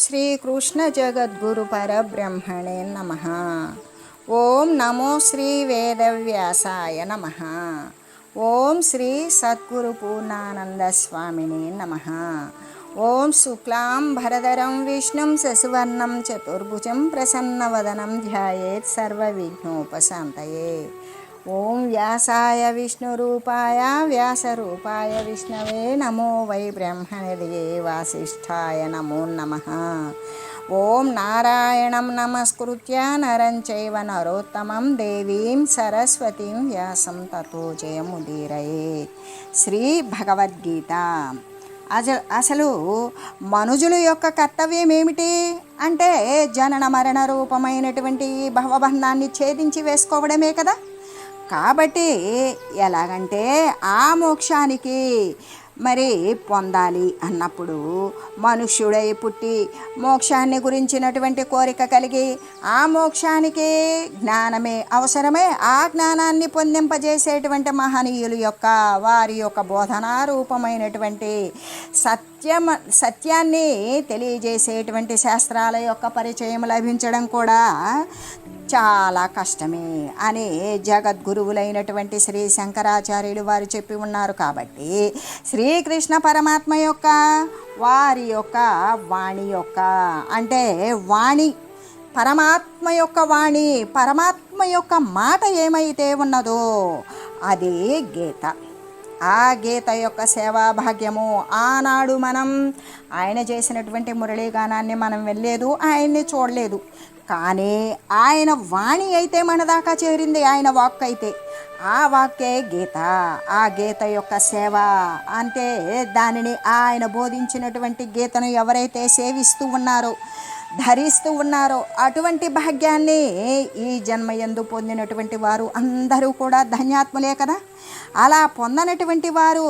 శ్రీకృష్ణ జగద్గురు పరబ్రహ్మణే నమ ఓం నమో శ్రీ వేదవ్యాసాయ నమ ఓం శ్రీ సద్గురు పూర్ణానంద స్వామినే నమ ఓం శుక్లాం భరదరం విష్ణుం శశివర్ణం చతుర్భుజం ప్రసన్నవదనం ధ్యాయేత్ సర్వవిఘ్నోపశాంతయే ఓం వ్యాసాయ విష్ణురూపాయ వ్యాసరూపాయ విష్ణవే నమో వై బ్రహ్మనిధయే వాసిష్ఠాయ నమో నమ. ఓం నారాయణం నమస్కృత్య నరం చైవ నరోత్తమం దేవీం సరస్వతీం వ్యాసం తతో జయముదీరయే. శ్రీ భగవద్గీత. అసలు అసలు మనుజుల యొక్క కర్తవ్యం ఏమిటి అంటే జనన మరణ రూపమైనటువంటి భవబంధాన్ని ఛేదించి వేసుకోవడమే కదా? కాబట్టి ఎలాగంటే ఆ మోక్షానికి మరి పొందాలి అన్నప్పుడు మనుష్యుడై పుట్టి మోక్షాన్ని గురించినటువంటి కోరిక కలిగి ఆ మోక్షానికి జ్ఞానమే అవసరమే ఆ జ్ఞానాన్ని పొందింపజేసేటువంటి మహనీయుల యొక్క వారి యొక్క బోధనా రూపమైనటువంటి సత్యం సత్యాన్ని తెలియజేసేటువంటి శాస్త్రాల యొక్క పరిచయం లభించడం కూడా చాలా కష్టమే అని జగద్గురువులైనటువంటి శ్రీ శంకరాచార్యులు వారు చెప్పి ఉన్నారు కాబట్టి శ్రీకృష్ణ పరమాత్మ యొక్క వారి యొక్క వాణి యొక్క అంటే వాణి పరమాత్మ యొక్క వాణి పరమాత్మ యొక్క మాట ఏమైతే ఉన్నదో అది గీత. ఆ గీత యొక్క సేవా భాగ్యము ఆనాడు మనం ఆయన చేసినటువంటి మురళీగానాన్ని మనం వెళ్ళలేదు ఆయన్ని చూడలేదు. కానీ ఆయన వాణి అయితే మన దాకా చేరింది ఆయన వాక్ అయితే. ఆ వాక్కే గీత ఆ గీత యొక్క సేవ. అంటే దానిని ఆయన బోధించినటువంటి గీతను ఎవరైతే సేవిస్తూ ఉన్నారో ధరిస్తూ ఉన్నారో అటువంటి భాగ్యాన్ని ఈ జన్మ ఎందు పొందినటువంటి వారు అందరూ కూడా ధన్యాత్ములే కదా. అలా పొందనటువంటి వారు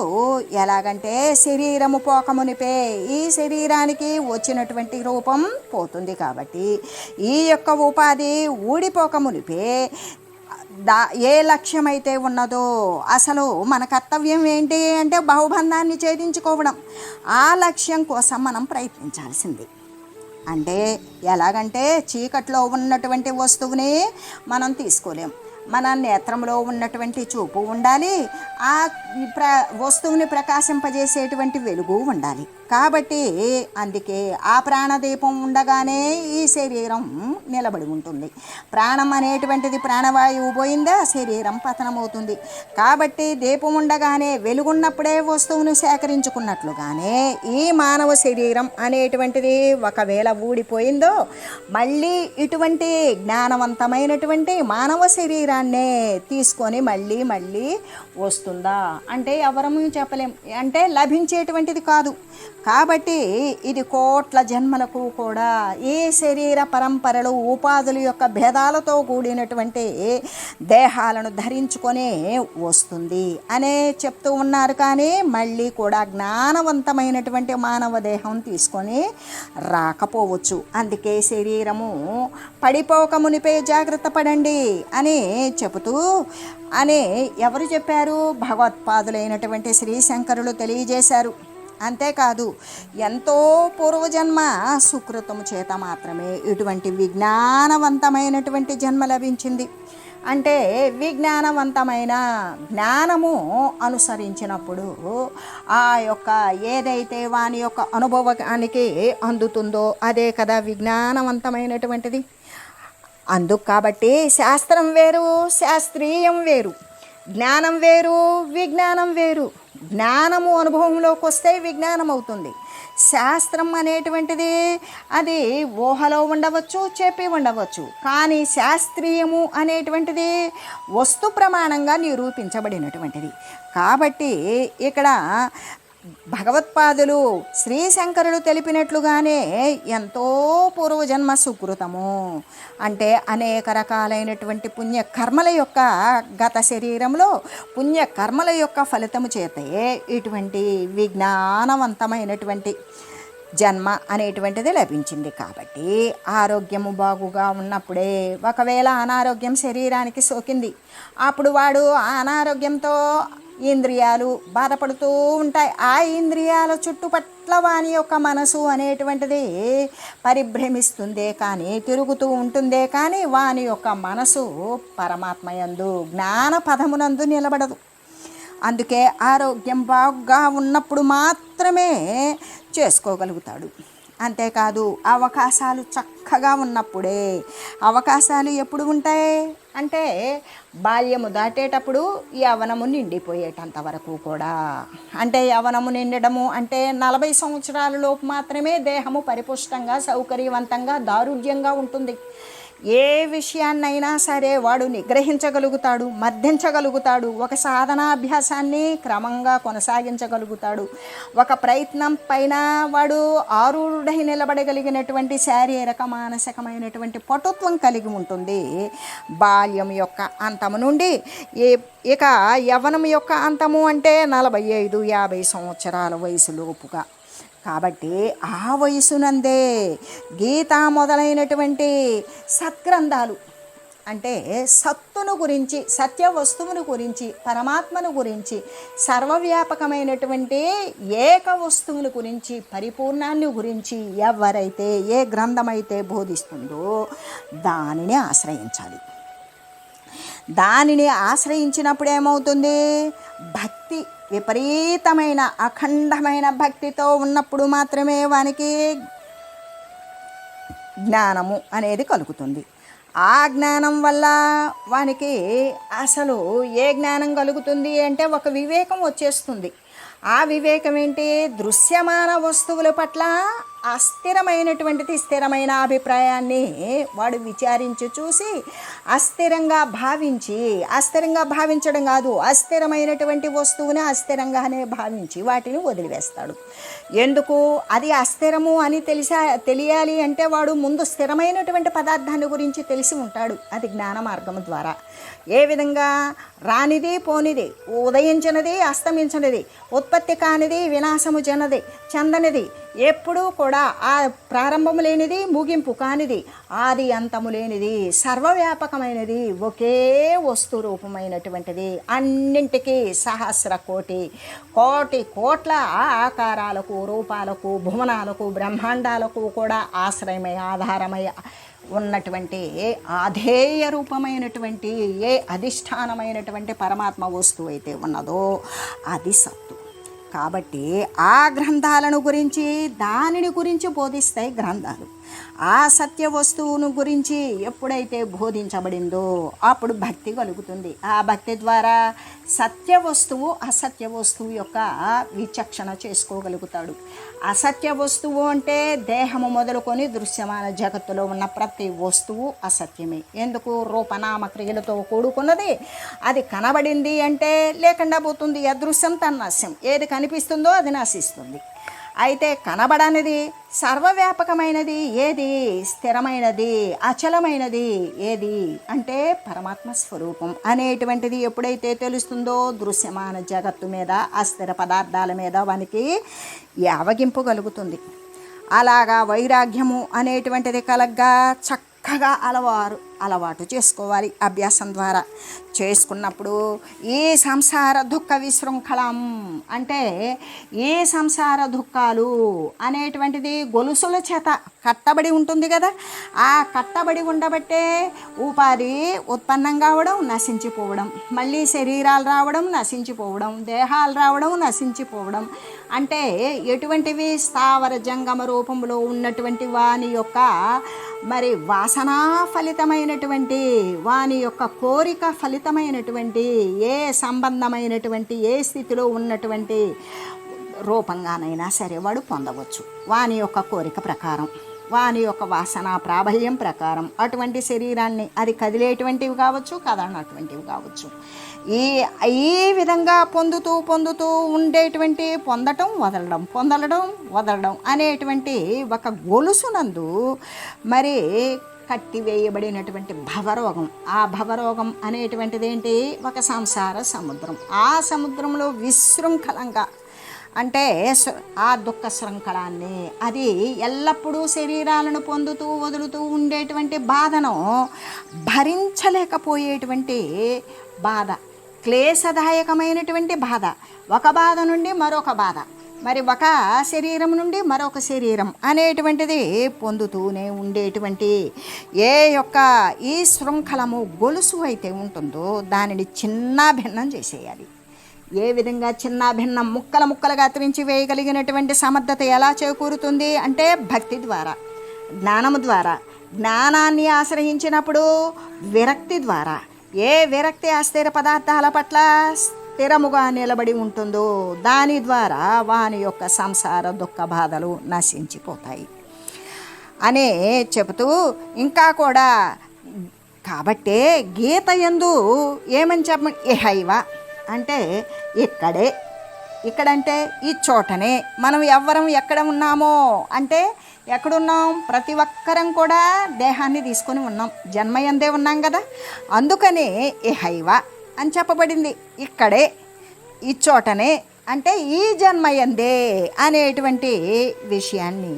ఎలాగంటే శరీరము పోకమునిపే ఈ శరీరానికి వచ్చినటువంటి రూపం పోతుంది కాబట్టి ఈ యొక్క ఉపాధి ఊడిపోకమునిపే. దా ఏ లక్ష్యమైతే ఉన్నదో అసలు మన కర్తవ్యం ఏంటి అంటే బహుబంధాన్ని ఛేదించుకోవడం. ఆ లక్ష్యం కోసం మనం ప్రయత్నించాల్సింది. అంటే ఎలాగంటే చీకట్లో ఉన్నటువంటి వస్తువుని మనం తీసుకోలేం. మన నేత్రంలో ఉన్నటువంటి చూపు ఉండాలి. ఆ ప్ర వస్తువుని ప్రకాశింపజేసేటువంటి వెలుగు ఉండాలి. కాబట్టి అందుకే ఆ ప్రాణదీపం ఉండగానే ఈ శరీరం నిలబడి ఉంటుంది. ప్రాణం అనేటువంటిది ప్రాణవాయువు పోయిందా శరీరం పతనమవుతుంది. కాబట్టి దీపం ఉండగానే వెలుగున్నప్పుడే వస్తువును సేకరించుకున్నట్లుగానే ఈ మానవ శరీరం అనేటువంటిది ఒకవేళ ఊడిపోయిందో మళ్ళీ ఇటువంటి జ్ఞానవంతమైనటువంటి మానవ శరీరాన్నే తీసుకొని మళ్ళీ మళ్ళీ వస్తుందా? అంటే ఎవరము చెప్పలేం. అంటే లభించేటువంటిది కాదు. కాబట్టి ఇది కోట్ల జన్మలకు కూడా ఈ శరీర పరంపరలు ఉపాధుల యొక్క భేదాలతో కూడినటువంటి దేహాలను ధరించుకొనే వస్తుంది అనే చెప్తూ ఉన్నారు. కానీ మళ్ళీ కూడా జ్ఞానవంతమైనటువంటి మానవ దేహం తీసుకొని రాకపోవచ్చు. అందుకే శరీరము పడిపోక మునిపే జాగ్రత్త పడండి అని చెబుతూ అని ఎవరు చెప్పారు? భగవత్పాదులైనటువంటి శ్రీశంకరులు తెలియజేశారు. అంతేకాదు ఎంతో పూర్వజన్మ సుకృతము చేత మాత్రమే ఇటువంటి విజ్ఞానవంతమైనటువంటి జన్మ లభించింది. అంటే విజ్ఞానవంతమైన జ్ఞానము అనుసరించినప్పుడు ఆ యొక్క ఏదైతే వాని యొక్క అనుభవానికి అందుతుందో అదే కదా విజ్ఞానవంతమైనటువంటిది. అందుకు కాబట్టి శాస్త్రం వేరు శాస్త్రీయం వేరు. జ్ఞానం వేరు విజ్ఞానం వేరు. జ్ఞానము అనుభవంలోకి వస్తే విజ్ఞానం అవుతుంది శాస్త్రం అనేటువంటిది అది ఊహలో ఉండవచ్చు చెప్పి ఉండవచ్చు. కానీ శాస్త్రీయము అనేటువంటిది వస్తు ప్రమాణంగా నిరూపించబడినటువంటిది. కాబట్టి ఇక్కడ భగవత్పాదులు శ్రీశంకరులు తెలిపినట్లుగానే ఎంతో పూర్వజన్మ సుకృతము. అంటే అనేక రకాలైనటువంటి పుణ్యకర్మల యొక్క గత శరీరంలో పుణ్యకర్మల యొక్క ఫలితము చేతే ఇటువంటి విజ్ఞానవంతమైనటువంటి జన్మ అనేటువంటిది లభించింది కాబట్టి ఆరోగ్యము బాగుగా ఉన్నప్పుడే ఒకవేళ అనారోగ్యం శరీరానికి సోకింది అప్పుడు వాడు అనారోగ్యంతో ఇంద్రియాలు బాధపడుతూ ఉంటాయి. ఆ ఇంద్రియాల చుట్టుపట్ల వాని యొక్క మనసు అనేటువంటిది పరిభ్రమిస్తుందే కానీ తిరుగుతూ ఉంటుందే కానీ వాని యొక్క మనసు పరమాత్మయందు జ్ఞాన పదమునందు నిలబడదు. అందుకే ఆరోగ్యం బాగా ఉన్నప్పుడు మాత్రమే చేసుకోగలుగుతాడు. అంతేకాదు అవకాశాలు చక్కగా ఉన్నప్పుడే. అవకాశాలు ఎప్పుడు ఉంటాయి? అంటే బాల్యము దాటేటప్పుడు యవనము నిండిపోయేటంత వరకు కూడా. అంటే యవనము నిండడము అంటే నలభై సంవత్సరాల లోపు మాత్రమే దేహము పరిపుష్టంగా సౌకర్యవంతంగా దారుఢ్యంగా ఉంటుంది. ఏ విషయాన్నైనా సరే వాడు నిగ్రహించగలుగుతాడు మర్ధించగలుగుతాడు ఒక సాధనాభ్యాసాన్ని క్రమంగా కొనసాగించగలుగుతాడు. ఒక ప్రయత్నం పైన వాడు ఆరుడై నిలబడగలిగినటువంటి శారీరక మానసికమైనటువంటి పటుత్వం కలిగి ఉంటుంది. బాల్యం యొక్క అంతము నుండి ఏ ఇక యవ్వనం యొక్క అంతము అంటే నలభై ఐదు యాభై సంవత్సరాల వయసులోపుగా కాబట్టి ఆ వయసునందే గీత మొదలైనటువంటి సత్గ్రంథాలు అంటే సత్తును గురించి సత్య వస్తువును గురించి పరమాత్మను గురించి సర్వవ్యాపకమైనటువంటి ఏక వస్తువుల గురించి పరిపూర్ణాన్ని గురించి ఎవరైతే ఏ గ్రంథమైతే బోధిస్తుందో దానిని ఆశ్రయించాలి. దానిని ఆశ్రయించినప్పుడు ఏమవుతుంది భక్తి విపరీతమైన అఖండమైన భక్తితో ఉన్నప్పుడు మాత్రమే వానికి జ్ఞానము అనేది కలుగుతుంది. ఆ జ్ఞానం వల్ల వానికి అసలు ఏ జ్ఞానం కలుగుతుంది అంటే ఒక వివేకం వచ్చేస్తుంది. ఆ వివేకం ఏంటి? దృశ్యమాన వస్తువుల పట్ల అస్థిరమైనటువంటిది స్థిరమైన అభిప్రాయాన్ని వాడు విచారించి చూసి అస్థిరంగా భావించి అస్థిరంగా భావించడం కాదు అస్థిరమైనటువంటి వస్తువుని అస్థిరంగానే భావించి వాటిని వదిలివేస్తాడు. ఎందుకు? అది అస్థిరము అని తెలిసా తెలియాలి అంటే వాడు ముందు స్థిరమైనటువంటి పదార్థాన్ని గురించి తెలిసి ఉంటాడు అది జ్ఞాన మార్గం ద్వారా. ఏ విధంగా? రానిది పోనిది ఉదయించినది అస్తమించినది ఉత్పత్తి కానిది వినాశము జనది చెందనిది ఎప్పుడూ కూడా ఆ ప్రారంభము లేనిది ముగింపు కానిది ఆది అంతము లేనిది సర్వవ్యాపకమైనది ఒకే వస్తు రూపమైనటువంటిది. అన్నింటికీ సహస్ర కోటి కోటి కోట్ల ఆకారాలకు రూపాలకు భువనాలకు బ్రహ్మాండాలకు కూడా ఆశ్రయమై ఆధారమై ఉన్నటువంటి ఆధేయ రూపమైనటువంటి ఏ అధిష్టానమైనటువంటి పరమాత్మ వస్తువు అయితే ఉన్నదో అది సత్తు. కాబట్టి ఆ గ్రంథాలను గురించి దానిని గురించి బోధిస్తాయి గ్రంథాలు. ఆ సత్య వస్తువును గురించి ఎప్పుడైతే బోధించబడిందో అప్పుడు భక్తి కలుగుతుంది. ఆ భక్తి ద్వారా సత్య వస్తువు అసత్య వస్తువు యొక్క విచక్షణ చేసుకోగలుగుతాడు. అసత్య వస్తువు అంటే దేహము మొదలుకొని దృశ్యమాన జగత్తులో ఉన్న ప్రతి వస్తువు అసత్యమే. ఎందుకు? రూపనామ క్రియలతో కూడుకున్నది. అది కనబడింది అంటే లేకుండా పోతుంది. అదృశ్యం తన్నాస్యం. ఏది కనిపిస్తుందో అది నశిస్తుంది. అయితే కనబడనిది సర్వవ్యాపకమైనది ఏది? స్థిరమైనది? అచలమైనది ఏది? అంటే పరమాత్మ స్వరూపం అనేటువంటిది ఎప్పుడైతే తెలుస్తుందో దృశ్యమాన జగత్తు మీద అస్థిర పదార్థాల మీద వానికి యావగింపు కలుగుతుంది. అలాగా వైరాగ్యము అనేటువంటిది కలగ్గా చక్కగా అలవారు. అలవాటు చేసుకోవాలి అభ్యాసం ద్వారా. చేసుకున్నప్పుడు ఈ సంసార దుఃఖ విశృంఖలం అంటే ఈ సంసార దుఃఖాలు అనేటువంటిది గొలుసుల చేత కట్టబడి ఉంటుంది కదా. ఆ కట్టబడి ఉండబట్టే ఉపాధి ఉత్పన్నం కావడం నశించిపోవడం మళ్ళీ శరీరాలు రావడం నశించిపోవడం దేహాలు రావడం నశించిపోవడం అంటే ఎటువంటివి? స్థావర జంగమ రూపంలో ఉన్నటువంటి వాని యొక్క మరి వాసనా ఫలితమైన ఫలితమైనటువంటి వాని యొక్క కోరిక ఫలితమైనటువంటి ఏ సంబంధమైనటువంటి ఏ స్థితిలో ఉన్నటువంటి రూపంగానైనా సరే వాడు పొందవచ్చు. వాని యొక్క కోరిక ప్రకారం వాని యొక్క వాసన ప్రాబల్యం ప్రకారం అటువంటి శరీరాన్ని అది కదిలేటువంటివి కావచ్చు కదలనటువంటివి కావచ్చు. ఈ ఈ విధంగా పొందుతూ పొందుతూ ఉండేటువంటి పొందటం వదలడం పొందలడం వదలడం అనేటువంటి ఒక గొలుసునందు మరి కట్టివేయబడినటువంటి భవరోగం. ఆ భవరోగం అనేటువంటిది ఏంటి ఒక సంసార సముద్రం. ఆ సముద్రంలో విశృంఖలంగా అంటే స- ఆ దుఃఖ శృంఖలాన్ని అది ఎల్లప్పుడూ శరీరాలను పొందుతూ వదులుతూ ఉండేటువంటి బాధను భరించలేకపోయేటువంటి బాధ. క్లేశదాయకమైనటువంటి బాధ. ఒక బాధ నుండి మరొక బాధ. మరి ఒక శరీరం నుండి మరొక శరీరం అనేటువంటిది పొందుతూనే ఉండేటువంటి ఏ యొక్క ఈ శృంఖలము గొలుసు అయితే ఉంటుందో దానిని చిన్న భిన్నం చేసేయాలి. ఏ విధంగా చిన్న భిన్నం ముక్కల ముక్కలుగా త్రించి వేయగలిగినటువంటి సమర్థత ఎలా చేకూరుతుంది అంటే భక్తి ద్వారా జ్ఞానము ద్వారా జ్ఞానాన్ని ఆశ్రయించినప్పుడు విరక్తి ద్వారా. ఏ విరక్తి అస్థిర పదార్థాల పట్ల స్థిరముగా నిలబడి ఉంటుందో దాని ద్వారా వాని యొక్క సంసార దుఃఖ బాధలు నశించిపోతాయి. అనే చెబుతూ ఇంకా కూడా కాబట్టే గీత ఎందు ఏమని చెప్ప ఇహైవ అంటే ఇక్కడే ఇక్కడంటే ఈ చోటనే మనం ఎవ్వరం ఎక్కడ ఉన్నామో అంటే ఎక్కడున్నాం? ప్రతి ఒక్కరం కూడా దేహాన్ని తీసుకొని ఉన్నాం. జన్మయందే ఉన్నాం కదా. అందుకనే ఇహైవ అని చెప్పబడింది. ఇక్కడే ఈ చోటనే అంటే ఈ జన్మయందే అనేటువంటి విషయాన్ని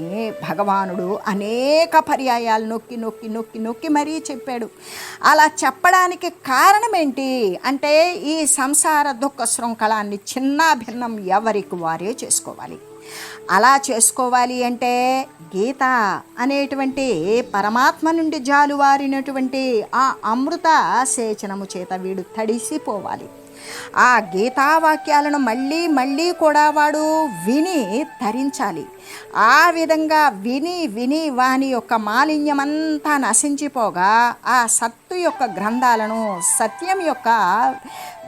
భగవానుడు అనేక పర్యాయాలు నొక్కి నొక్కి నొక్కి నొక్కి మరీ చెప్పాడు. అలా చెప్పడానికి కారణం ఏంటి అంటే ఈ సంసార దుఃఖ శృంఖలాన్ని చిన్న భిన్నం ఎవరికి వారే చేసుకోవాలి. అలా చేసుకోవాలి అంటే గీత అనేటువంటి పరమాత్మ నుండి జాలువారినటువంటి ఆ అమృత సేచనము చేత వీడు తడిసిపోవాలి. ఆ గీతావాక్యాలను మళ్ళీ మళ్ళీ కూడా వాడు విని తరించాలి. ఆ విధంగా విని విని వాని యొక్క మాలిన్యమంతా నశించిపోగా ఆ సత్తు యొక్క గ్రంథాలను సత్యం యొక్క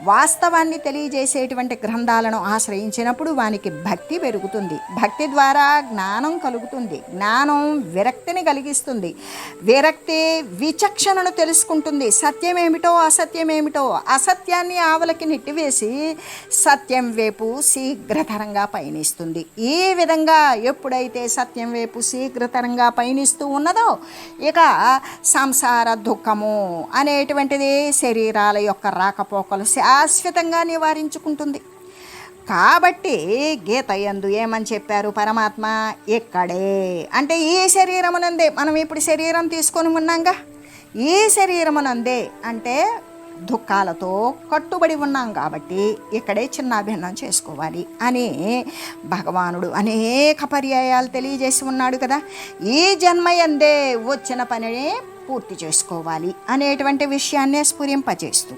వాస్తవాన్ని తెలియజేసేటువంటి గ్రంథాలను ఆశ్రయించినప్పుడు వానికి భక్తి పెరుగుతుంది. భక్తి ద్వారా జ్ఞానం కలుగుతుంది. జ్ఞానం విరక్తిని కలిగిస్తుంది. విరక్తి విచక్షణను తెలుసుకుంటుంది. సత్యమేమిటో అసత్యమేమిటో అసత్యాన్ని ఆవలకి నెట్టివేసి సత్యం వైపు శీఘ్రతరంగా పయనిస్తుంది. ఈ విధంగా ఎప్పుడైతే సత్యం వైపు శీఘ్రతరంగా పయనిస్తూ ఉన్నదో ఇక సంసార దుఃఖము అనేటువంటిది శరీరాల యొక్క రాకపోకలు శాశ్వతంగా నివారించుకుంటుంది. కాబట్టి గీత యందు ఏమని చెప్పారు పరమాత్మ? ఇక్కడే. అంటే ఈ శరీరమునందే. మనం ఇప్పుడు శరీరం తీసుకొని ఉన్నాంగా. ఈ శరీరమునందే అంటే దుఃఖాలతో కట్టుబడి ఉన్నాం కాబట్టి ఇక్కడే చిన్నాభిన్నం చేసుకోవాలి అని భగవానుడు అనేక పర్యాయాలు తెలియజేసి ఉన్నాడు కదా. ఈ జన్మయందే వచ్చిన పనిని పూర్తి చేసుకోవాలి అనేటువంటి విషయాన్నే స్ఫురింపజేస్తూ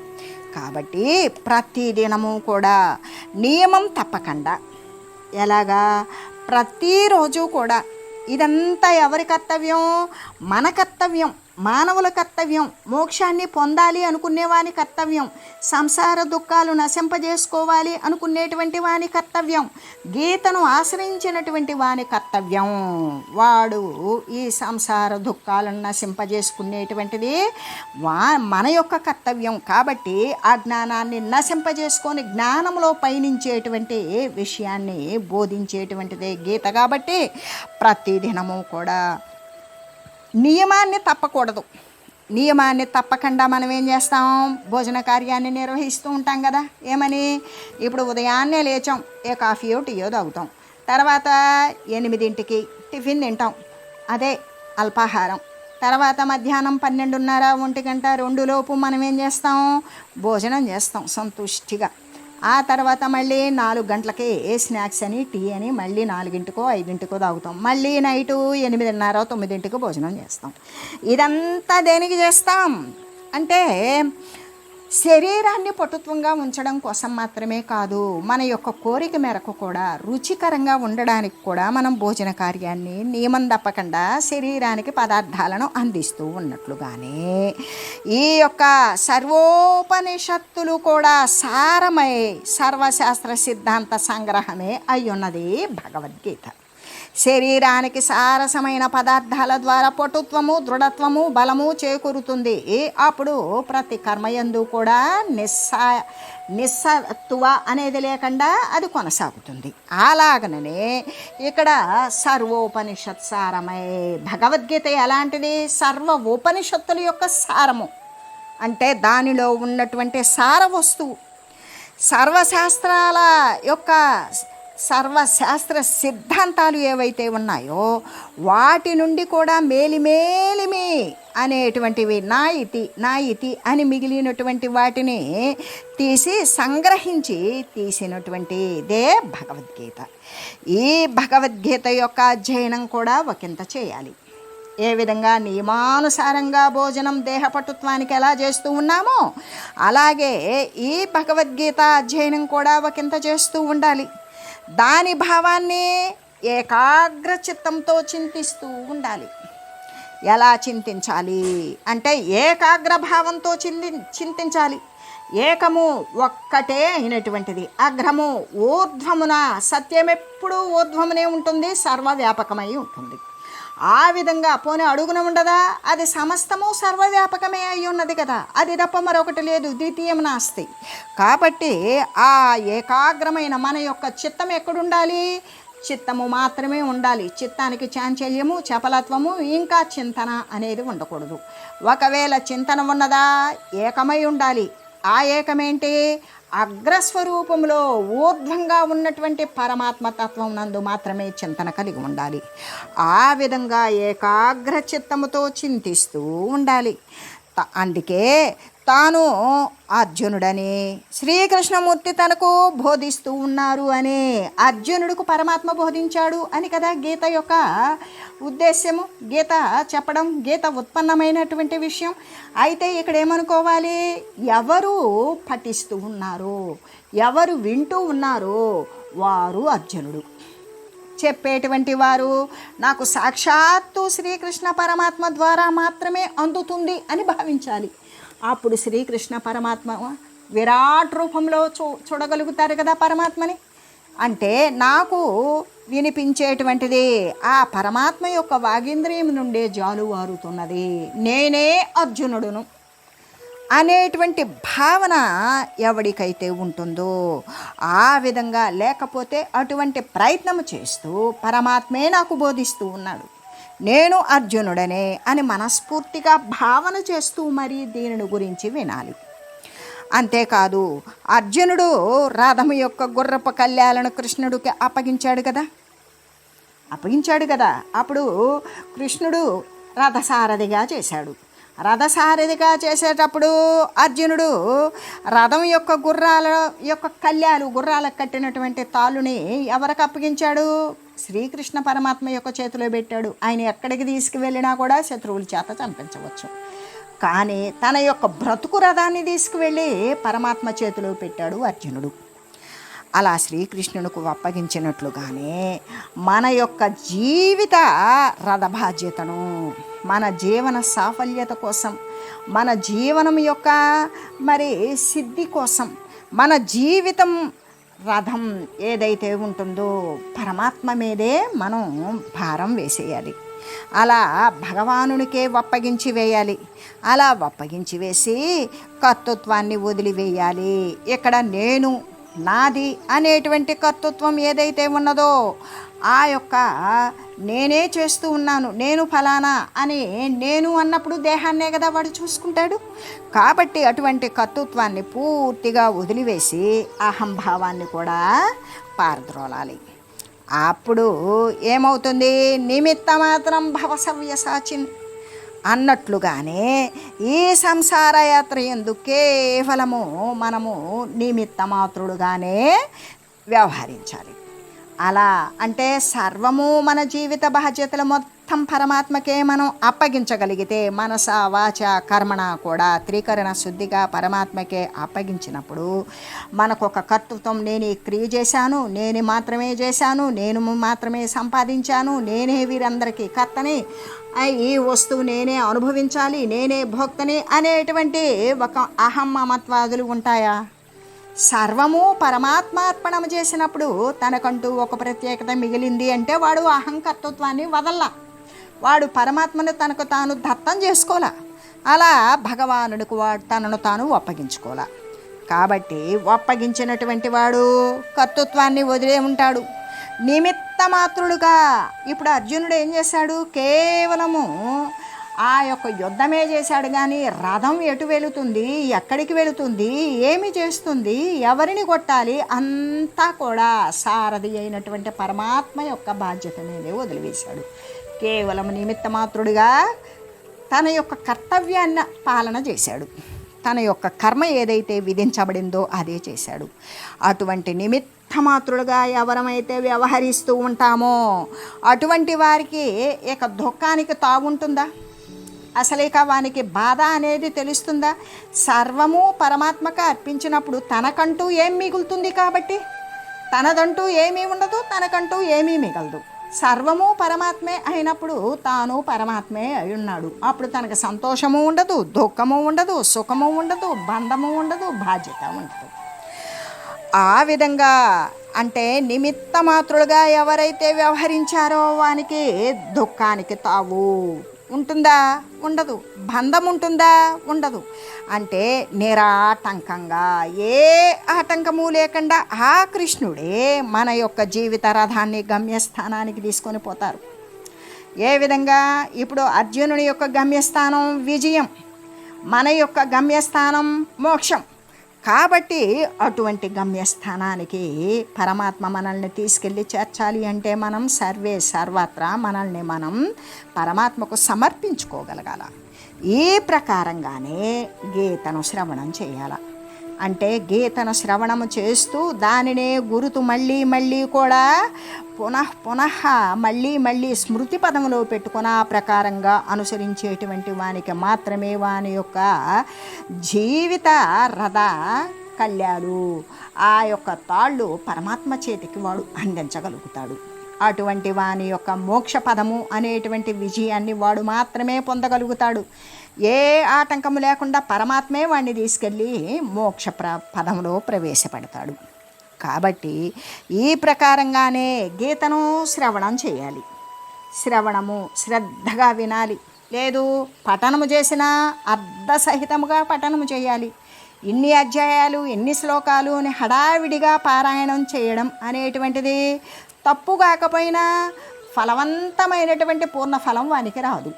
కాబట్టి ప్రతిదినము కూడా నియమం తప్పకుండా. ఎలాగా? ప్రతిరోజు కూడా. ఇదంతా ఎవరి కర్తవ్యం? మన కర్తవ్యం. మానవుల కర్తవ్యం మోక్షాన్ని పొందాలి అనుకునే వాని కర్తవ్యం సంసార దుఃఖాలు నశింపజేసుకోవాలి అనుకునేటువంటి వాని కర్తవ్యం గీతను ఆశ్రయించినటువంటి వాని కర్తవ్యం. వాడు ఈ సంసార దుఃఖాలను నశింపజేసుకునేటువంటిది వా మన యొక్క కర్తవ్యం. కాబట్టి ఆ జ్ఞానాన్ని నశింపజేసుకొని జ్ఞానంలో పయనించేటువంటి విషయాన్ని బోధించేటువంటిదే గీత. కాబట్టి ప్రతిదినము కూడా నియమాన్ని తప్పకూడదు. నియమాన్ని తప్పకుండా మనం ఏం చేస్తాం? భోజన కార్యాన్ని నిర్వహిస్తూ ఉంటాం కదా? ఏమని? ఇప్పుడు ఉదయాన్నే లేచాం. ఏ కాఫీయో టీయో తాగుతాం. తర్వాత ఎనిమిదింటికి టిఫిన్ తింటాం. అదే అల్పాహారం. తర్వాత మధ్యాహ్నం పన్నెండున్నర ఒంటి గంట రెండు లోపు మనం ఏం చేస్తాం? భోజనం చేస్తాం సంతుష్టిగా. ఆ తర్వాత మళ్ళీ నాలుగు గంటలకి ఏ స్నాక్స్ అని టీ అని మళ్ళీ నాలుగింటికో ఐదింటికో తాగుతాం. మళ్ళీ నైటు ఎనిమిదిన్నర తొమ్మిదింటికి భోజనం చేస్తాం. ఇదంతా దేనికి చేస్తాం? అంటే శరీరాన్ని పటుత్వంగా ఉంచడం కోసం మాత్రమే కాదు మన యొక్క కోరిక మేరకు కూడా రుచికరంగా ఉండడానికి కూడా మనం భోజన కార్యాన్ని నియమం తప్పకుండా శరీరానికి పదార్థాలను అందిస్తూ ఉన్నట్లుగానే ఈ యొక్క సర్వోపనిషత్తులు కూడా సారమై సర్వశాస్త్ర సిద్ధాంత సంగ్రహమే అయ్యున్నది భగవద్గీత. శరీరానికి సారసమైన పదార్థాల ద్వారా పటుత్వము దృఢత్వము బలము చేకూరుతుంది. అప్పుడు ప్రతి కర్మయందు కూడా నిస్సా నిస్సత్తువ అనేది లేకుండా అది కొనసాగుతుంది. అలాగనే ఇక్కడ సర్వోపనిషత్ సారమై. భగవద్గీత ఎలాంటిది? సర్వ ఉపనిషత్తుల యొక్క సారము. అంటే దానిలో ఉన్నటువంటి సార వస్తువు. సర్వశాస్త్రాల యొక్క సర్వశాస్త్ర సిద్ధాంతాలు ఏవైతే ఉన్నాయో వాటి నుండి కూడా మేలిమేలిమి అనేటువంటివి నా ఇతి నా ఇతి అని మిగిలినటువంటి వాటిని తీసి సంగ్రహించి తీసినటువంటి ఇదే భగవద్గీత. ఈ భగవద్గీత యొక్క అధ్యయనం కూడా ఒకంత చేయాలి. ఏ విధంగా నియమానుసారంగా భోజనం దేహపటుత్వానికి ఎలా చేస్తూ ఉన్నామో అలాగే ఈ భగవద్గీత అధ్యయనం కూడా ఒకంత చేస్తూ ఉండాలి. దాని భావాన్ని ఏకాగ్ర చిత్తంతో చింతిస్తూ ఉండాలి. ఎలా చింతించాలి? అంటే ఏకాగ్ర భావంతో చింది చింతించాలి. ఏకము ఒక్కటే అయినటువంటిది. అగ్రము ఊర్ధ్వమున సత్యం ఎప్పుడూ ఊర్ధ్వమునే ఉంటుంది సర్వవ్యాపకమై ఉంటుంది. ఆ విధంగా పోనీ అడుగున ఉండదా? అది సమస్తము సర్వవ్యాపకమే అయి ఉన్నది కదా. అది తప్ప మరొకటి లేదు ద్వితీయం నాస్తి. కాబట్టి ఆ ఏకాగ్రమైన మన యొక్క చిత్తం ఎక్కడుండాలి? చిత్తము మాత్రమే ఉండాలి. చిత్తానికి చాంచల్యము చపలత్వము ఇంకా చింతన అనేది ఉండకూడదు. ఒకవేళ చింతన ఉన్నదా? ఏకమై ఉండాలి. ఆ ఏకమేంటి? అగ్రస్వరూపంలో ఊర్ధ్వంగా ఉన్నటువంటి పరమాత్మ తత్వం నందు మాత్రమే చింతన కలిగి ఉండాలి. ఆ విధంగా ఏకాగ్ర చిత్తముతో చింతిస్తూ ఉండాలి. త- అందుకే తాను అర్జునుడని శ్రీకృష్ణమూర్తి తనకు బోధిస్తూ ఉన్నారు అని అర్జునుడికి పరమాత్మ బోధించాడు అని కదా గీత యొక్క ఉద్దేశ్యము. గీత చెప్పడం గీత ఉత్పన్నమైనటువంటి విషయం. అయితే ఇక్కడ ఏమనుకోవాలి ఎవరు పఠిస్తూ ఉన్నారో? ఎవరు వింటూ ఉన్నారో? వారు అర్జునుడు. చెప్పేటువంటి వారు నాకు సాక్షాత్తు శ్రీకృష్ణ పరమాత్మ ద్వారా మాత్రమే అందుతుంది అని భావించాలి. అప్పుడు శ్రీకృష్ణ పరమాత్మ విరాట్ రూపంలో చూ చూడగలుగుతారు కదా పరమాత్మని. అంటే నాకు వినిపించేటువంటిది ఆ పరమాత్మ యొక్క వాగేంద్రియం నుండే జాలువారుతున్నది. నేనే అర్జునుడును. అనేటువంటి భావన ఎవడికైతే ఉంటుందో ఆ విధంగా లేకపోతే అటువంటి ప్రయత్నం చేస్తూ పరమాత్మే నాకు బోధిస్తూ ఉన్నాడు. నేను అర్జునుడనే అని మనస్ఫూర్తిగా భావన చేస్తూ మరి దీనిని గురించి వినాలి. అంతేకాదు అర్జునుడు రాధము యొక్క గుర్రపు కళ్యాలను కృష్ణుడికి అప్పగించాడు కదా? అప్పగించాడు కదా. అప్పుడు కృష్ణుడు రథసారథిగా చేశాడు. రథసారథిగా చేసేటప్పుడు అర్జునుడు రథం యొక్క గుర్రాల యొక్క కళ్యాలు గుర్రాలకు కట్టినటువంటి తాళ్ళుని ఎవరికి అప్పగించాడు? శ్రీకృష్ణ పరమాత్మ యొక్క చేతిలో పెట్టాడు. ఆయన ఎక్కడికి తీసుకువెళ్ళినా కూడా శత్రువుల చేత చంపించవచ్చు. కానీ తన యొక్క బ్రతుకు రథాన్ని తీసుకువెళ్ళి పరమాత్మ చేతిలో పెట్టాడు అర్జునుడు. అలా శ్రీకృష్ణునికి అప్పగించినట్లుగానే మన యొక్క జీవిత రథ బాధ్యతను మన జీవన సాఫల్యత కోసం మన జీవనం యొక్క మరి సిద్ధి కోసం మన జీవితం రథం ఏదైతే ఉంటుందో పరమాత్మ మీదే మనం భారం వేసేయాలి. అలా భగవానునికే ఒప్పగించి వేయాలి. అలా ఒప్పగించి వేసి కర్తృత్వాన్ని వదిలివేయాలి. ఇక్కడ నేను నాది అనేటువంటి కర్తృత్వం ఏదైతే ఉన్నదో ఆ యొక్క నేనే చేస్తూ ఉన్నాను నేను ఫలానా అని నేను అన్నప్పుడు దేహాన్నే కదా వాడు చూసుకుంటాడు. కాబట్టి అటువంటి కర్తృత్వాన్ని పూర్తిగా వదిలివేసి అహంభావాన్ని కూడా పారద్రోలాలి. అప్పుడు ఏమవుతుంది? నిమిత్త మాత్రం భవసవ్యసాచిన్ అన్నట్లుగానే ఈ సంసారయాత్ర ఎందు కేవలము మనము నిమిత్తమాత్రుడుగానే వ్యవహరించాలి. అలా అంటే సర్వము మన జీవిత బాధ్యతలు మొత్తం పరమాత్మకే మనం అప్పగించగలిగితే మనస వాచ కర్మణ కూడా త్రికరణ శుద్ధిగా పరమాత్మకే అప్పగించినప్పుడు మనకు ఒక కర్తృత్వం నేను ఈ క్రియ చేశాను నేను మాత్రమే చేశాను నేను మాత్రమే సంపాదించాను నేనే వీరందరికీ కర్తని ఈ వస్తువు నేనే అనుభవించాలి నేనే భోక్తని అనేటువంటి ఒక అహం మమత్వాదులు ఉంటాయా? సర్వము పరమాత్మార్పణం చేసినప్పుడు తనకంటూ ఒక ప్రత్యేకత మిగిలింది అంటే వాడు అహంకర్తృత్వాన్ని వదల్లా. వాడు పరమాత్మను తనకు తాను దత్తం చేసుకోలే. అలా భగవానుడికి వాడు తనను తాను ఒప్పగించుకోలే. కాబట్టి ఒప్పగించినటువంటి వాడు కర్తృత్వాన్ని వదిలే ఉంటాడు. నిమిత్త మాత్రుడుగా ఇప్పుడు అర్జునుడు ఏం చేశాడు? కేవలము ఆ యొక్క యుద్ధమే చేశాడు కానీ రథం ఎటు వెళుతుంది ఎక్కడికి వెళుతుంది ఏమి చేస్తుంది ఎవరిని కొట్టాలి అంతా కూడా సారథి అయినటువంటి పరమాత్మ యొక్క బాధ్యత మీదే వదిలివేశాడు. కేవలం నిమిత్తమాత్రుడిగా తన యొక్క కర్తవ్యాన్ని పాలన చేశాడు. తన యొక్క కర్మ ఏదైతే విధించబడిందో అదే చేశాడు. అటువంటి నిమిత్తమాత్రులుగా ఎవరమైతే వ్యవహరిస్తూ ఉంటామో అటువంటి వారికి ఇక దుఃఖానికి తాగుంటుందా అసలు ఇక వానికి బాధ అనేది తెలుస్తుందా? సర్వము పరమాత్మకు అర్పించినప్పుడు తనకంటూ ఏం మిగులుతుంది కాబట్టి? తనదంటూ ఏమీ ఉండదు తనకంటూ ఏమీ మిగలదు. సర్వము పరమాత్మే అయినప్పుడు తాను పరమాత్మే అయి ఉన్నాడు. అప్పుడు తనకు సంతోషము ఉండదు దుఃఖము ఉండదు సుఖము ఉండదు బంధము ఉండదు బాధ్యత ఉండదు. ఆ విధంగా అంటే నిమిత్త మాత్రులుగా ఎవరైతే వ్యవహరించారో వానికి దుఃఖానికి తావు ఉంటుందా? ఉండదు. బంధం ఉంటుందా? ఉండదు. అంటే నిరాటంకంగా ఏ ఆటంకము లేకుండా ఆ కృష్ణుడే మన యొక్క జీవిత రథాన్ని గమ్యస్థానానికి తీసుకొని పోతారు. ఏ విధంగా? ఇప్పుడు అర్జునుని యొక్క గమ్యస్థానం విజయం. మన యొక్క గమ్యస్థానం మోక్షం. కాబట్టి అటువంటి గమ్యస్థానానికి పరమాత్మ మనల్ని తీసుకెళ్ళి చేర్చాలి అంటే మనం సర్వే సర్వత్రా మనల్ని మనం పరమాత్మకు సమర్పించుకోగలగాల. ఈ ప్రకారంగానే గీతను శ్రవణం చేయాల. అంటే గీతను శ్రవణము చేస్తూ దానినే గురుతు మళ్ళీ మళ్ళీ కూడా పునః పునః మళ్ళీ మళ్ళీ స్మృతి పదంలో పెట్టుకుని ఆ ప్రకారంగా అనుసరించేటువంటి వానికి మాత్రమే వాని యొక్క జీవిత రథ కళ్యాడు. ఆ యొక్క తాళ్ళు పరమాత్మ చేతికి వాడు అందించగలుగుతాడు. అటువంటి వాని యొక్క మోక్ష పదము అనేటువంటి విజయాన్ని వాడు మాత్రమే పొందగలుగుతాడు. ఏ ఆటంకము లేకుండా పరమాత్మే వాడిని తీసుకెళ్ళి మోక్ష ప్ర పదంలో ప్రవేశపెడతాడు. కాబట్టి ఈ ప్రకారంగానే గీతను శ్రవణం చేయాలి. శ్రవణము శ్రద్ధగా వినాలి. లేదు పఠనము చేసినా అర్ధసహితముగా పఠనము చేయాలి. ఇన్ని అధ్యాయాలు ఎన్ని శ్లోకాలు అని హడావిడిగా పారాయణం చేయడం అనేటువంటిది తప్పు కాకపోయినా ఫలవంతమైనటువంటి పూర్ణ ఫలం వానికి రాదు.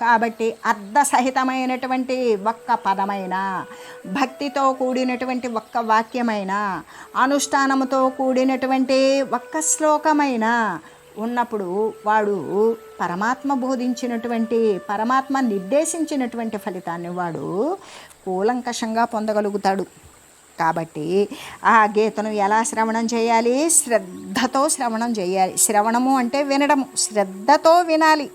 కాబట్టి అర్ధసహితమైనటువంటి ఒక్క పదమైన భక్తితో కూడినటువంటి ఒక్క వాక్యమైన అనుష్ఠానముతో కూడినటువంటి ఒక్క శ్లోకమైన ఉన్నప్పుడు వాడు పరమాత్మ బోధించినటువంటి పరమాత్మ నిర్దేశించినటువంటి ఫలితాన్ని వాడు కూలంకషంగా పొందగలుగుతాడు. కాబట్టి ఆ గీతను ఎలా శ్రవణం చేయాలి? శ్రద్ధతో శ్రవణం చేయాలి. శ్రవణము అంటే వినడము. శ్రద్ధతో వినాలి.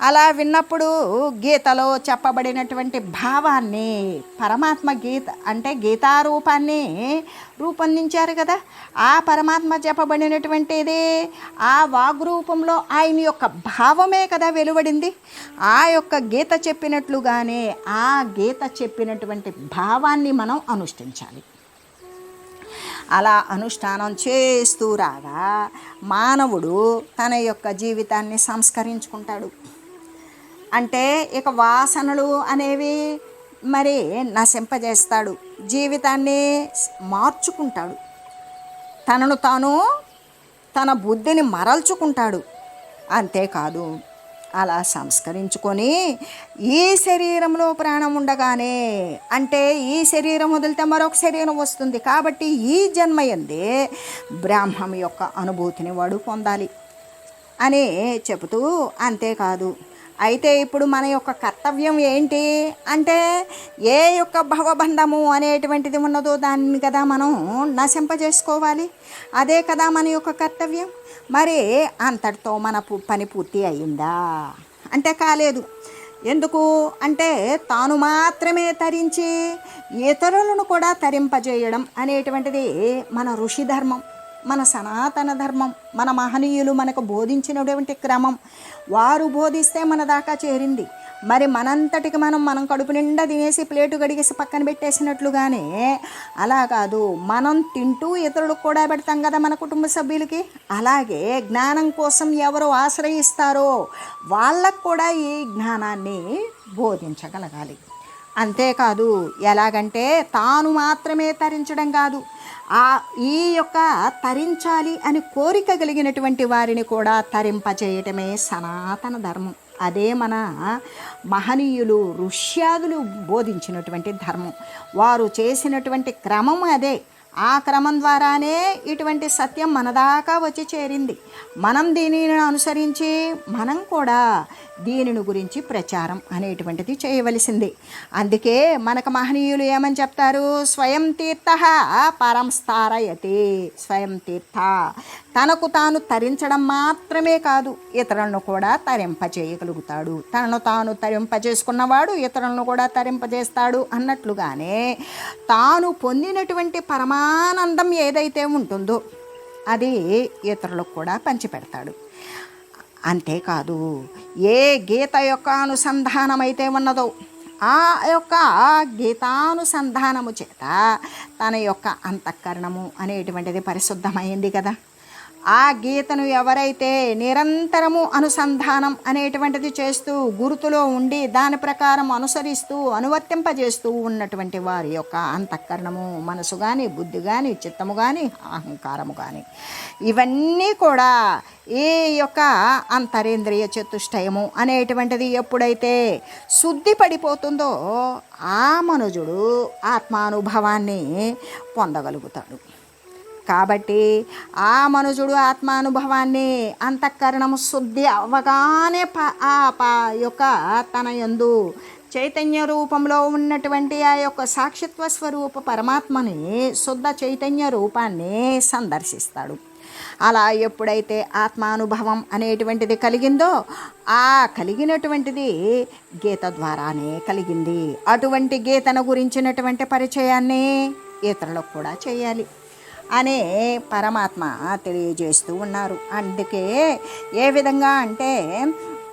అలా విన్నప్పుడు గీతలో చెప్పబడినటువంటి భావాన్ని పరమాత్మ గీత అంటే గీతారూపాన్ని రూపొందించారు కదా. ఆ పరమాత్మ చెప్పబడినటువంటిది ఆ వాగ్రూపంలో ఆయన యొక్క భావమే కదా వెలువడింది. ఆ యొక్క గీత చెప్పినట్లుగానే ఆ గీత చెప్పినటువంటి భావాన్ని మనం అనుష్ఠించాలి. అలా అనుష్ఠానం చేస్తూ రాగా మానవుడు తన యొక్క జీవితాన్ని సంస్కరించుకుంటాడు. అంటే ఇక వాసనలు అనేవి మరి నశింపజేస్తాడు. జీవితాన్ని మార్చుకుంటాడు. తనను తాను తన బుద్ధిని మరల్చుకుంటాడు. అంతేకాదు అలా సంస్కరించుకొని ఈ శరీరంలో ప్రాణం ఉండగానే అంటే ఈ శరీరం వదిలితే మరొక శరీరం వస్తుంది. కాబట్టి ఈ జన్మ ఎందే బ్రాహ్మం యొక్క అనుభూతిని వాడు పొందాలి. అని చెబుతూ అంతేకాదు అయితే ఇప్పుడు మన యొక్క కర్తవ్యం ఏంటి అంటే ఏ యొక్క భవబంధము అనేటువంటిది ఉన్నదో దాన్ని కదా మనం నశింపజేసుకోవాలి. అదే కదా మన యొక్క కర్తవ్యం. మరి అంతటితో మన పని పూర్తి అయిందా? అంటే కాలేదు. ఎందుకు? అంటే తాను మాత్రమే తరించి ఇతరులను కూడా తరింపజేయడం అనేటువంటిది మన ఋషి ధర్మం మన సనాతన ధర్మం మన మహనీయులు మనకు బోధించినటువంటి క్రమం. వారు బోధిస్తే మన దాకా చేరింది. మరి మనంతటికి మనం మనం కడుపు నిండా తినేసి ప్లేటు గడిగేసి పక్కన పెట్టేసినట్లుగానే అలా కాదు. మనం తింటూ ఇతరులకు కూడా పెడతాం కదా మన కుటుంబ సభ్యులకి. అలాగే జ్ఞానం కోసం ఎవరు ఆశ్రయిస్తారో వాళ్ళకు కూడా ఈ జ్ఞానాన్ని బోధించగలగాలి. అంతేకాదు ఎలాగంటే తాను మాత్రమే తరించడం కాదు. ఆ ఈ యొక్క తరించాలి అని కోరిక కలిగినటువంటి వారిని కూడా తరింపచేయటమే సనాతన ధర్మం. అదే మన మహనీయులు ఋష్యాదులు బోధించినటువంటి ధర్మం. వారు చేసినటువంటి క్రమం అదే. ఆ క్రమం ద్వారానే ఇటువంటి సత్యం మన దాకా వచ్చి చేరింది. మనం దీనిని అనుసరించి మనం కూడా దీనిని గురించి ప్రచారం అనేటువంటిది చేయవలసింది. అందుకే మనకు మహనీయులు ఏమని చెప్తారు? స్వయం తీర్థ పరం స్థారయతి స్వయం తీర్థ. తనకు తాను తరించడం మాత్రమే కాదు ఇతరులను కూడా తరింపచేయగలుగుతాడు తనను తాను తరింపజేసుకున్నవాడు ఇతరులను కూడా తరింపజేస్తాడు అన్నట్లుగానే తాను పొందినటువంటి పరమానందం ఏదైతే ఉంటుందో అది ఇతరులకు కూడా పంచిపెడతాడు. అంతేకాదు ఏ గీత యొక్క అనుసంధానం అయితే ఉన్నదో ఆ యొక్క గీతానుసంధానము చేత తన యొక్క అంతఃకరణము అనేటువంటిది పరిశుద్ధమైంది కదా. ఆ గీతను ఎవరైతే నిరంతరము అనుసంధానం అనేటువంటిది చేస్తూ గురుతులో ఉండి దాని ప్రకారం అనుసరిస్తూ అనువర్తింపజేస్తూ ఉన్నటువంటి వారి యొక్క అంతఃకరణము మనసు కానీ బుద్ధి కానీ చిత్తము కానీ అహంకారము కానీ ఇవన్నీ కూడా ఈ యొక్క అంతరేంద్రియ చతుష్టయము అనేటువంటిది ఎప్పుడైతే శుద్ధి పడిపోతుందో ఆ మనుజుడు ఆత్మానుభవాన్ని పొందగలుగుతాడు. కాబట్టి ఆ మనుజుడు ఆత్మానుభవాన్ని అంతఃకరణము శుద్ధి అవ్వగానే ప ఆ ప యొక్క తన యందు చైతన్య రూపంలో ఉన్నటువంటి ఆ యొక్క సాక్షిత్వ స్వరూప పరమాత్మని శుద్ధ చైతన్య రూపాన్ని సందర్శిస్తాడు. అలా ఎప్పుడైతే ఆత్మానుభవం అనేటువంటిది కలిగిందో ఆ కలిగినటువంటిది గీత ద్వారానే కలిగింది. అటువంటి గీతను గురించినటువంటి పరిచయాన్ని ఇతరులకు కూడా చేయాలి. అనే పరమాత్మ తెలియజేస్తూ ఉన్నారు. అందుకే ఏ విధంగా అంటే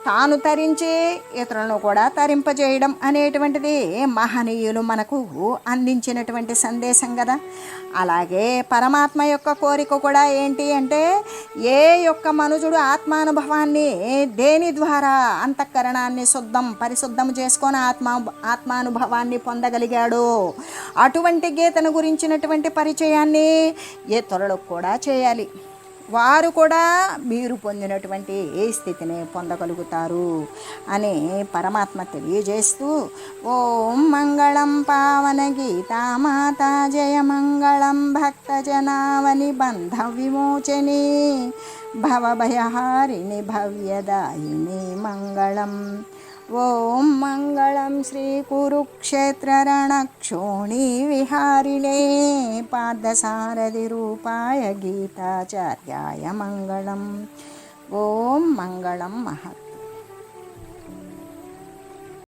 తాను తరించి ఇతరులను కూడా తరింపజేయడం అనేటువంటిది మహనీయులు మనకు అందించినటువంటి సందేశం కదా. అలాగే పరమాత్మ యొక్క కోరిక కూడా ఏంటి అంటే ఏ యొక్క మనుజుడు ఆత్మానుభవాన్ని దేని ద్వారా అంతఃకరణాన్ని శుద్ధం పరిశుద్ధం చేసుకొని ఆత్మ ఆత్మానుభవాన్ని పొందగలిగాడు? అటువంటి గీతను గురించినటువంటి పరిచయాన్ని ఏ త్వరలో కూడా చేయాలి. వారు కూడా మీరు పొందినటువంటి ఏ స్థితిని పొందగలుగుతారు అని పరమాత్మ తెలియజేస్తూ ఓం మంగళం పావన గీతామాత జయ మంగళం భక్తజనావని బంధ విమోచని భవభయహారిణి భవ్యదాయిని మంగళం. ఓం మంగళం శ్రీకురుక్షేత్రరణక్షోణి విహారిణే పార్థసారథిరూపాయ గీతాచార్యాయ మంగళం. ఓం మంగళం మహత్